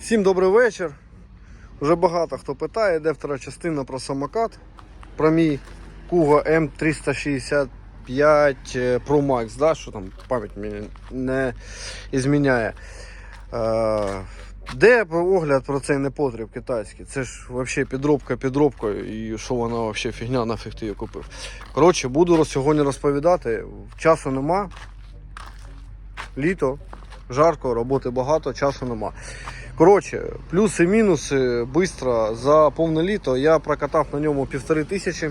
Всім добрий вечір. Уже багато хто питає, де втора частина про самокат. Про мій Kuga M365 е, Pro Max, да, що там пам'ять мені не зміняє. Е, де огляд про цей непотріб китайський? Це ж взагалі підробка підробкою і що вона взагалі фігня, нафіг ти її купив. Коротше, буду сьогодні розповідати. Часу нема. Літо, жарко, роботи багато, часу нема. Коротше, плюси, мінуси, швидко, за повне літо я прокатав на ньому півтори тисячі.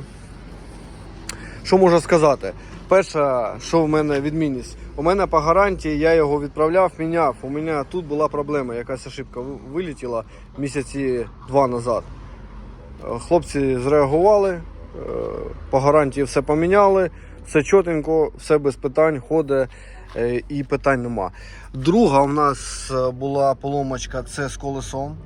Що можу сказати? Перше, що в мене відмінність, у мене по гарантії я його відправляв, міняв. У мене тут була проблема, якась ошибка ви- вилетіла місяці два назад. Хлопці зреагували, е, по гарантії все поміняли, все чотенько, все без питань, ходить і питань нема. Друга у нас е, була поломочка це з колесом.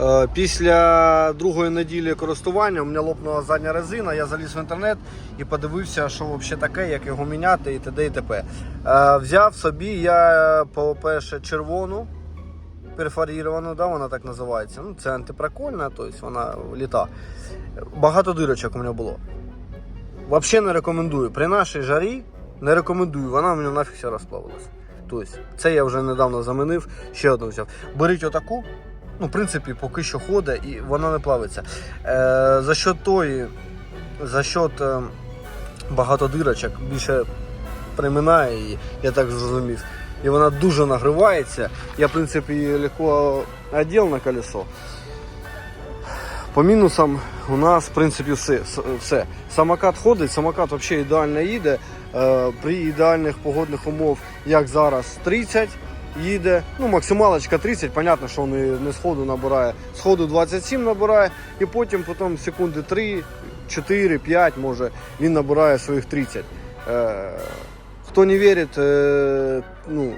Е, Після другої неділі користування у мене лопнула задня резина, я заліз в інтернет і подивився, що взагалі таке, як його міняти і т.д. і т.п. Е, Взяв собі я, по-перше, червону перфоріровану, да, вона так називається. Ну, це антипрокольна, тобто вона літа. Багато дирочок у мене було. Взагалі не рекомендую. При нашій жарі не рекомендую, вона у мене нафіг вся розплавилась. Тобто, це я вже недавно замінив, ще одну взяв. Беріть отаку, ну, в принципі, поки що ходить і вона не плавиться. Е, за що тої, за счет е, багато дирочок, більше приминає її, я так зрозумів. І вона дуже нагрівається. Я, в принципі, її легко одів на колесо. По мінусам у нас, в принципі, все. Все. Самокат ходить, самокат взагалі ідеально їде. Е, при ідеальних погодних умов, як зараз, 30 їде. Ну, максималочка 30, понятно, що він не сходу набирає. Сходу 27 набирає, і потім, потім секунди 3, 4, 5, може, він набирає своїх 30. Е, хто не вірить, е, ну,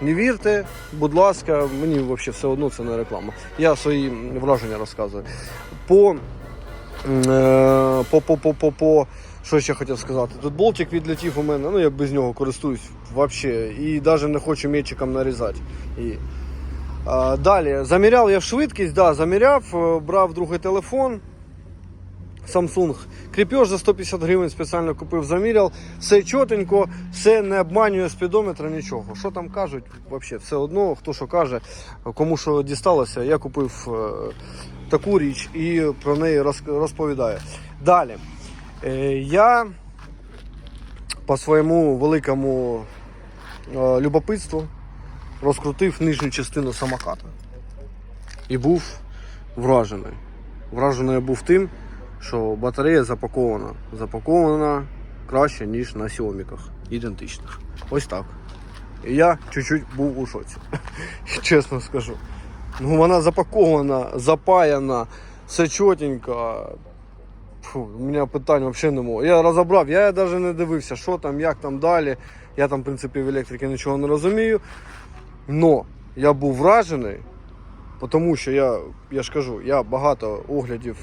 не вірте, будь ласка, мені взагалі все одно це не реклама. Я свої враження розказую. По, по, по, по, по, по, що ще хотів сказати? Тут болтик відлетів у мене, ну я без нього користуюсь взагалі. І навіть не хочу метчиком нарізати. І, а, далі, заміряв я швидкість, да, заміряв, е, брав другий телефон. Samsung. Кріпеж за 150 гривень спеціально купив, заміряв. Все чотенько, все не обманює спідометра, нічого. Що там кажуть, взагалі, все одно, хто що каже, кому що дісталося, я купив е, таку річ і про неї роз- розповідаю. Далі. Е, я по своєму великому е, любопитству розкрутив нижню частину самоката. І був вражений. Вражений я був тим, що батарея запакована. Запакована краще, ніж на сіоміках. Ідентичних. Ось так. І я чуть-чуть був у шоці. Чесно скажу. Ну, вона запакована, запаяна, все чотенько. Фу, у мене питань взагалі немає. Я розібрав, я навіть не дивився, що там, як там далі. Я там, в принципі, в електриці нічого не розумію. Но я був вражений, тому що я, я ж кажу, я багато оглядів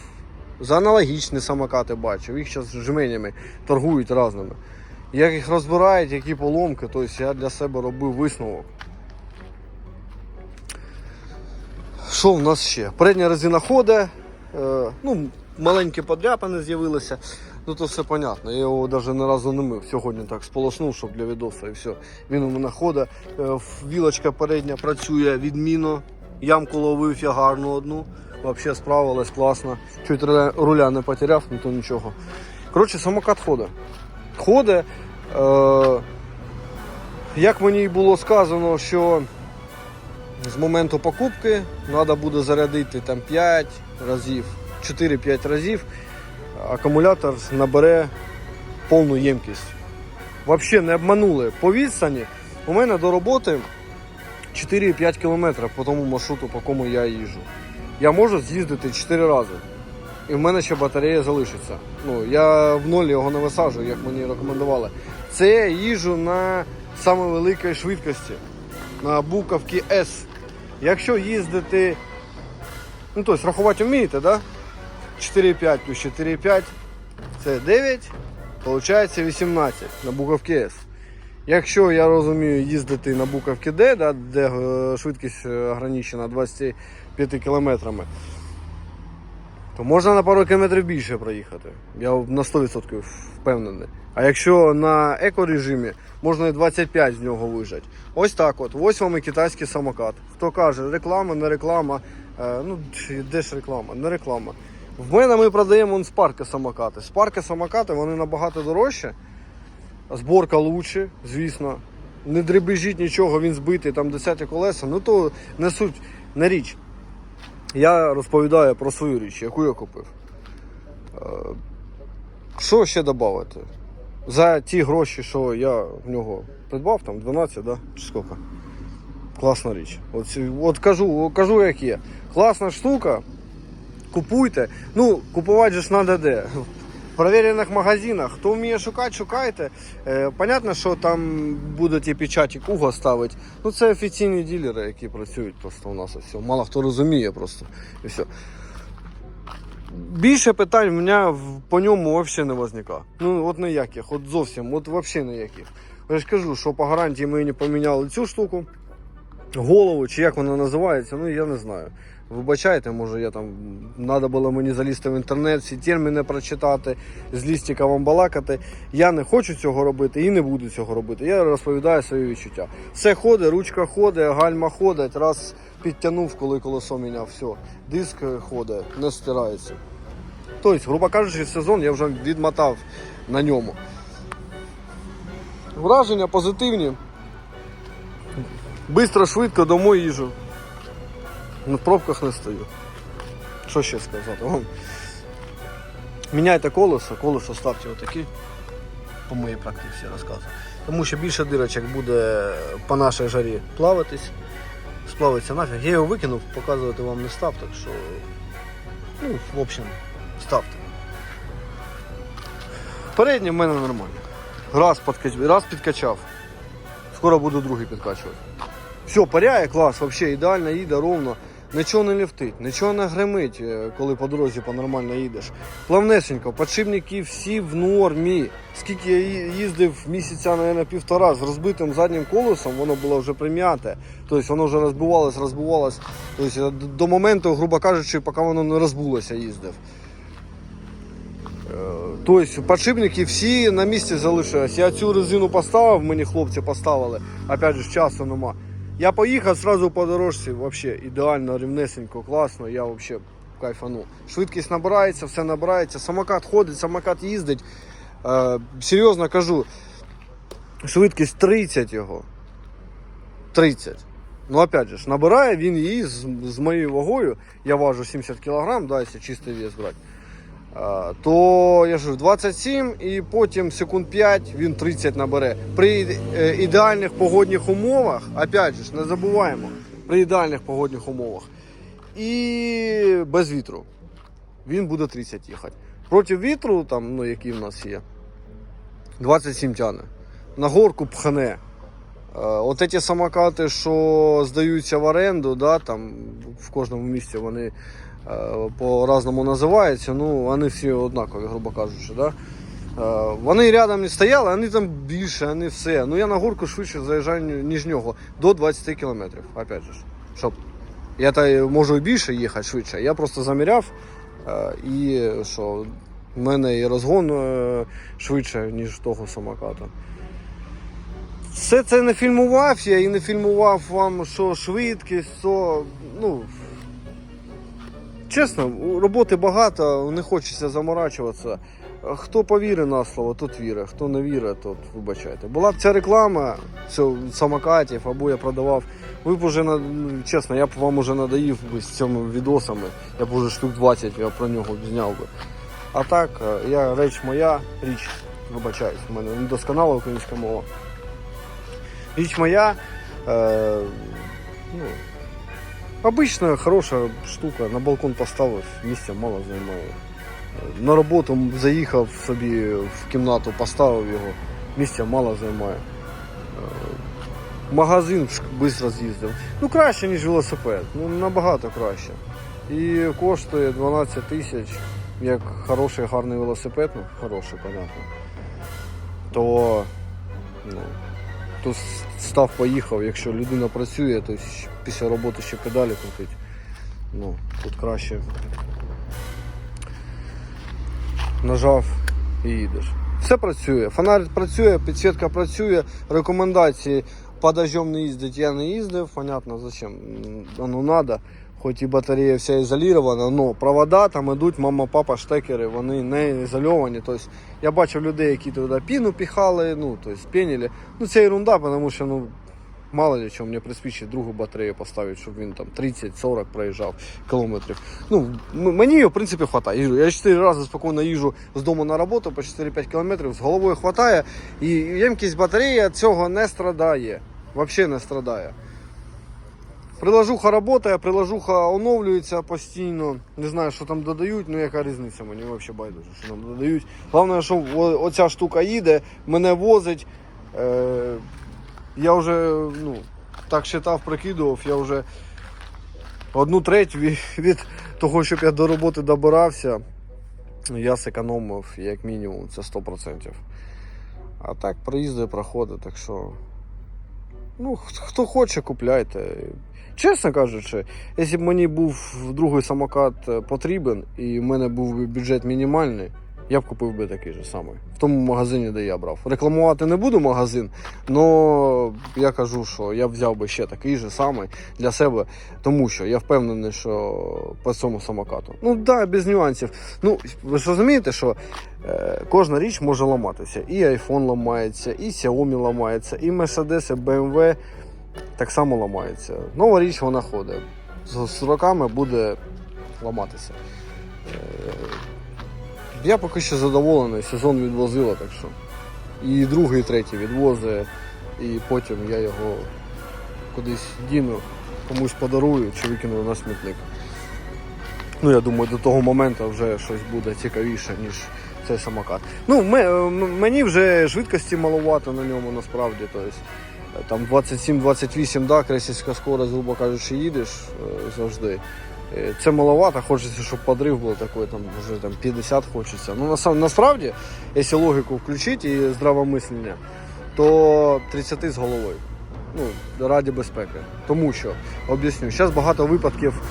за аналогічні самокати бачив. Їх зараз жменями торгують разними. Як їх розбирають, які поломки, тобто я для себе робив висновок. Що в нас ще? Передня резина ходить, е, ну, маленькі подряпини з'явилися. Ну то все понятно. Я його навіть ні разу не мив. Сьогодні так сполоснув, щоб для відоса і все. Він у мене ходить. Е, Вілочка передня працює відмінно. Ямку ловив я гарну одну. Взагалі справилась класно. Чуть руля, не потеряв, ну то нічого. Коротше, самокат ходить. Ходить. Е, як мені було сказано, що з моменту покупки треба буде зарядити там 5 разів, 4-5 разів, акумулятор набере повну ємкість. Взагалі не обманули по відстані. У мене до роботи 4,5 км по тому маршруту, по кому я їжджу. Я можу з'їздити 4 рази. І в мене ще батарея залишиться. Ну, я в ноль його не висаджую, як мені рекомендували. Це я їжджу на саме великій швидкості. На буковці S. Якщо їздити, ну тобто рахувати вмієте, да? 4,5 плюс 4,5 це 9, виходить 18 на буковці S. Якщо я розумію їздити на буковки Д, да, де е, швидкість е, ограничена 25 кілометрами, то можна на пару кілометрів більше проїхати. Я на 100% впевнений. А якщо на екорежимі, можна і 25 з нього вижати. Ось так от. Ось вам і китайський самокат. Хто каже, реклама, не реклама. Е, ну, де ж реклама? Не реклама. В мене ми продаємо вон спарки самокати. Спарки самокати вони набагато дорожчі. Зборка лучше, звісно. Не дребежіть нічого, він збитий, там 10 колеса. Ну то не суть не річ. Я розповідаю про свою річ, яку я купив. Е, Що ще додати? За ті гроші, що я в нього придбав, там 12, да? Чи скільки? Класна річ. От, от кажу, кажу, як є. Класна штука. Купуйте. Ну, купувати же ж треба де. В перевірених магазинах. Хто вміє шукати, шукайте. Е, понятно, що там будуть і печаті Куга ставити. Ну це офіційні ділери, які працюють просто у нас. все. Мало хто розуміє просто. І все. Більше питань в мене по ньому взагалі не виникає. Ну, от ніяких, от зовсім, от взагалі ніяких. Я ж кажу, що по гарантії ми не поміняли цю штуку, голову, чи як вона називається, ну я не знаю. Вибачайте, може я там треба було мені залізти в інтернет, всі терміни прочитати, з лістика вам балакати. Я не хочу цього робити і не буду цього робити. Я розповідаю свої відчуття. Все ходить, ручка ходить, гальма ходить, раз підтягнув, коли колесо міняв, все. Диск ходить, не стирається. Тобто, грубо кажучи, сезон я вже відмотав на ньому. Враження позитивні. Бистро, швидко домой їжу. В пробках не стою. Що ще сказати? Вон. Міняйте колесо, колесо ставте отакі. По моїй практиці розказую. Тому що більше дирочок буде по нашій жарі плаватись. Сплавиться нафіг. Я його викинув, показувати вам не став, так що. Ну, в общем, ставте. Переднє в мене нормально. Раз, підкач... Раз підкачав. Скоро буду другий підкачувати. Все, паряє клас, взагалі ідеально їде ровно. Нічого не ліфтить, нічого не гримить, е, коли по дорозі понормально їдеш. Плавнесенько, подшипники всі в нормі. Скільки я їздив місяця, мабуть, півтора з розбитим заднім колесом, воно було вже прим'яте. Тобто воно вже розбивалось, розбивалось. Тобто до моменту, грубо кажучи, поки воно не розбулося, їздив. Е, Тобто подшипники всі на місці залишились. Я цю резину поставив, мені хлопці поставили. Опять же, часу нема. Я поїхав сразу по дорожці, вообще ідеально, рівнесенько, класно, я вообще кайфану. Швидкість набирається, все набирається, самокат ходить, самокат їздить. Е, серйозно кажу, швидкість 30 його. 30. Ну, опять же, набирає він її з, з моєю вагою, я важу 70 кг, да, якщо чистий вес брати. То я ж 27 і потім секунд 5 він 30 набере. При е, ідеальних погодних умовах, опять же, не забуваємо, при ідеальних погодних умовах і без вітру він буде 30 їхати. Проти вітру, там, ну, який в нас є, 27 тяне. На горку пхне. Е, От ці самокати, що здаються в оренду, да, там в кожному місці вони по-разному називаються, ну вони всі однакові, грубо кажучи. Да? Е, Вони рядом не стояли, вони там більше, вони все. Ну я на горку швидше заїжджаю, ніж нього, до 20 км, опять же. Щоб я та можу і більше їхати швидше. Я просто заміряв е, і що в мене і розгон е, швидше, ніж того самоката. Все це не фільмував я і не фільмував вам, що швидкість, що. Ну, чесно, роботи багато, не хочеться заморачуватися. Хто повірить на слово, тот вірить, хто не вірить, тот вибачайте. Була б ця реклама самокатів, або я продавав. Ви б уже чесно, я б вам уже надоїв би з цими відосами. Я б уже штук 20 я про нього зняв би. А так, е, я реч моя, річ, вибачаюсь, у мене недосконала українська мова. Річ моя. Е, ну, обична хороша штука. На балкон поставив, місця мало займає. На роботу заїхав собі в кімнату, поставив його, місця мало займає. Е, магазин швидко з'їздив. Ну краще, ніж велосипед. Ну набагато краще. І коштує 12 тисяч, як хороший гарний велосипед, ну хороший, понятно. То ну, то став поїхав. Якщо людина працює, то після роботи ще педалі крутить. Ну, тут краще. Нажав і їдеш. Все працює. фонарь працює, підсвітка працює, рекомендації по дождем не їздить, я не їздив. Понятно, зачем воно надо. Хоч і батарея вся ізолірована, але провода там йдуть, мама, папа, штекери, вони не ізольовані. Тобто, я бачив людей, які туди піну піхали, ну, тобто, пенили. Ну, це ерунда, тому що ну, мало ли що мені приспічить другу батарею поставити, щоб він там 30-40 проїжджав кілометрів. Ну, мені в принципі, вистачає. Я 4 рази спокійно їжджу з дому на роботу по 4-5 кілометрів, з головою вистачає. І ємкість батареї цього не страдає. Взагалі не страдає. Приложуха працює, приложуха оновлюється постійно. Не знаю, що там додають, ну яка різниця, мені взагалі байдуже, що там додають. Головне, що оця штука їде, мене возить. Е, я вже ну, так вважав, прикидував, я вже одну треть від, від того, щоб я до роботи добирався, я зекономив як мінімум, це 100%. А так проїзди проходить, так що. Ну, хто хоче, купляйте. Чесно кажучи, якщо б мені був другий самокат е, потрібен і в мене був би бюджет мінімальний, я б купив би такий же самий. В тому магазині, де я брав. Рекламувати не буду магазин, але я кажу, що я б взяв би ще такий же самий для себе, тому що я впевнений, що по цьому самокату. Ну так, да, без нюансів. Ну, ви ж розумієте, що е, кожна річ може ламатися. І iPhone ламається, і Xiaomi ламається, і Mercedes, і BMW так само ламається. Нова річ вона ходить. З, роками буде ламатися. Я поки що задоволений, сезон відвозила, так що. І другий, і третій відвози, і потім я його кудись діну, комусь подарую чи викину на смітник. Ну, я думаю, до того моменту вже щось буде цікавіше, ніж цей самокат. Ну, ме- мені вже швидкості маловато на ньому насправді. Тобто, там 27-28, да, крейсерська скорость, грубо кажучи, їдеш е, завжди. Е, Це маловато, хочеться, щоб подрив був такий, там вже там 50 хочеться. Ну насам- насправді, якщо логіку включити і здравомислення, то 30 з головою. Ну, раді безпеки. Тому що, об'ясню, зараз багато випадків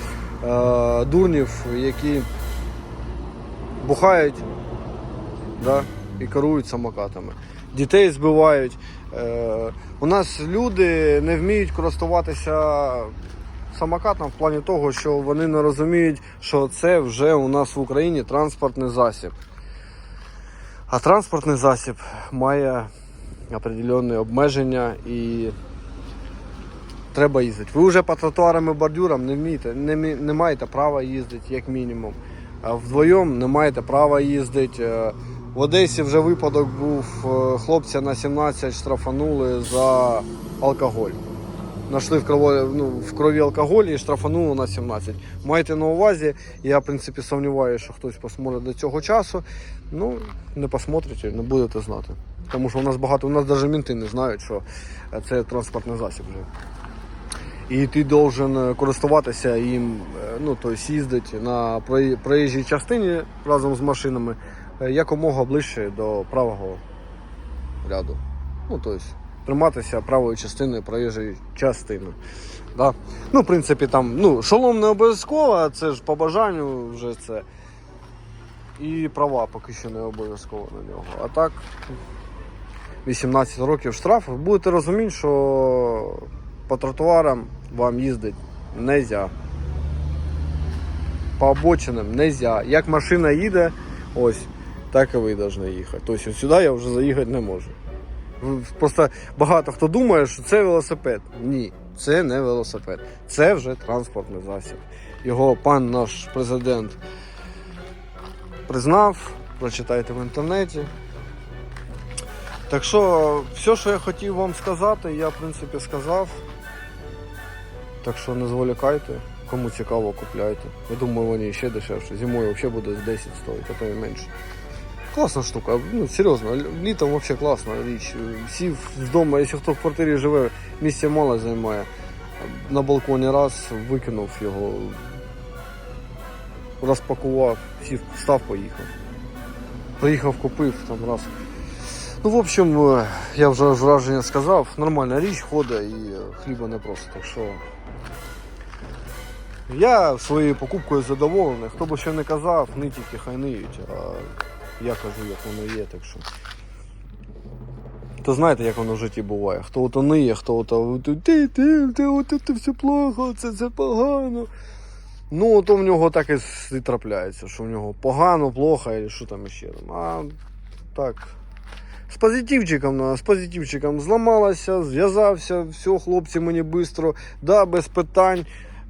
е, дурнів, які бухають да, і керують самокатами. Дітей збивають. Е, у нас люди не вміють користуватися самокатом в плані того, що вони не розуміють, що це вже у нас в Україні транспортний засіб. А транспортний засіб має определенні обмеження і треба їздити. Ви вже по тротуарам і бордюрам не вмієте, не, не маєте права їздити, як мінімум. Вдвоєм не маєте права їздити. Е, В Одесі вже випадок був, е, хлопця на 17 штрафанули за алкоголь. Нашли в крові, ну, в крові алкоголь і штрафанули на 17. Майте на увазі, я в принципі сумніваюся, що хтось посмотрить до цього часу. Ну, не посмотрите, не будете знати. Тому що у нас багато, у нас навіть мінти не знають, що е, це транспортний засіб вже. І ти должен користуватися їм, е, ну, тобто їздити на проїжджій частині разом з машинами е, якомога ближче до правого ряду. Ну, тобто триматися правої частини проїжджої частини. Да? Ну, в принципі, там, ну, шолом не обов'язково, це ж по бажанню вже це. І права поки що не обов'язково на нього. А так, 18 років штраф, будете розуміти, що по тротуарам вам їздити не можна. По обочинам не можна. Як машина їде, ось, так і ви повинні їхати. Тобто сюди я вже заїхати не можу. Просто багато хто думає, що це велосипед. Ні, це не велосипед. Це вже транспортний засіб. Його пан наш президент признав, прочитайте в інтернеті. Так що, все, що я хотів вам сказати, я в принципі сказав. Так що не зволікайте, кому цікаво, купляйте. Я думаю, вони ще дешевше. Зимою взагалі буде 10 стоїть, а то і менше. Класна штука, ну серйозно, літом взагалі класна річ. Сів з дому, якщо хто в квартирі живе, місця мало займає. На балконі раз викинув його, розпакував, сів, встав, поїхав. Приїхав, купив там раз. Ну, в общем, е, я вже враження сказав, нормальна річ ходить і е, хліба не просто. Так що я своєю покупкою задоволений. Хто би що не казав, не тільки хай ниють, а я кажу, як воно є, так що. То знаєте, як воно в житті буває. Хто ото ниє, хто ото ти, ти, ти, ти, ото все плохо, це, це погано. Ну, то в нього так і трапляється, що в нього погано, плохо, і що там іще. А так. З позитивчиком, з позитивчиком зламалася, зв'язався, все, хлопці мені швидко, да, без питань.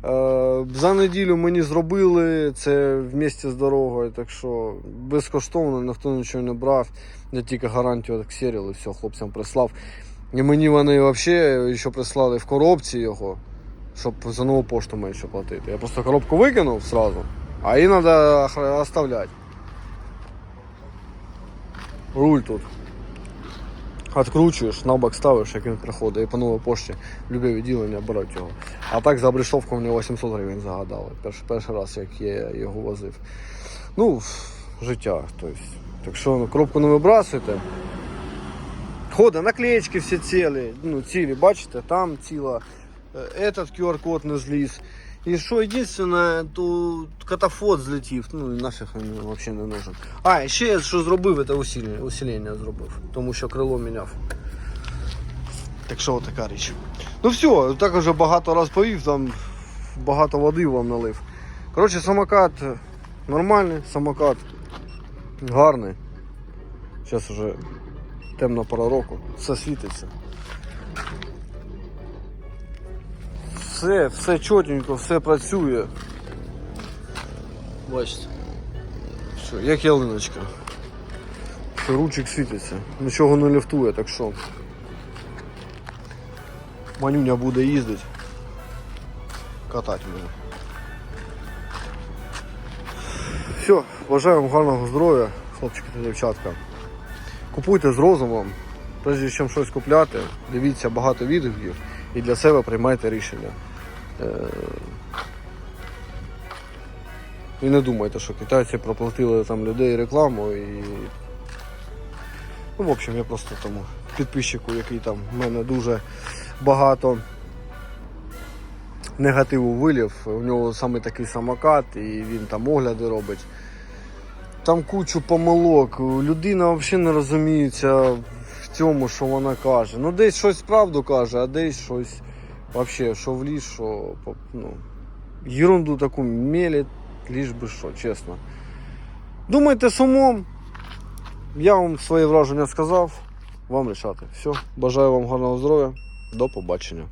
Е, за неділю мені зробили це вместе з дорогою, так що безкоштовно ніхто нічого не брав. Я тільки гарантію отксерил і все, хлопцям прислав. І мені вони взагалі ще прислали в коробці його, щоб за нову пошту менше платити. Я просто коробку викинув сразу, а її треба оставляти. Руль тут. Откручуєш, на бок ставиш, як він приходить, і по новій пошті любе відділення беруть його. А так за обрештовку мені 800 гривень загадали. Перший, перший раз, як я його возив. Ну, життя. Тобто. Так що коробку не вибрасуйте. Ходить, наклеечки всі цілі, ну, цілі, бачите, там ціла. Е, Этот QR-код не зліз. І що єдине, то катафот злетів, ну і нафіг він взагалі не нужен. А, і ще я що зробив, це усилення, усилення зробив, тому що крило міняв. Так що така річ. Ну все, так вже багато раз повів, там багато води вам налив. Коротше, самокат нормальний, самокат гарний. Зараз вже темна пора року, все світиться. Все, все чотенько, все працює. Бачите. Все, як ялиночка. Ручик світиться. Нічого не ліфтує, так що. Манюня буде їздити. Катати мене. Все, бажаю вам гарного здоров'я, хлопчики та дівчатка. Купуйте з розумом, прежде ніж щось купляти, дивіться багато відгуків і для себе приймайте рішення. Е, І не думайте, що китайці проплатили там людей рекламу і. Ну, в общем, я просто тому підписчику, який там в мене дуже багато негативу вилів. У нього саме такий самокат, і він там огляди робить. Там кучу помилок. Людина взагалі не розуміється цьому, що вона каже. Ну, десь щось правду каже, а десь щось вообще, що в ліс, що ну, ерунду таку мелить, ліж би що, чесно. Думайте з умом. Я вам своє враження сказав, вам рішати. Все, бажаю вам гарного здоров'я, до побачення.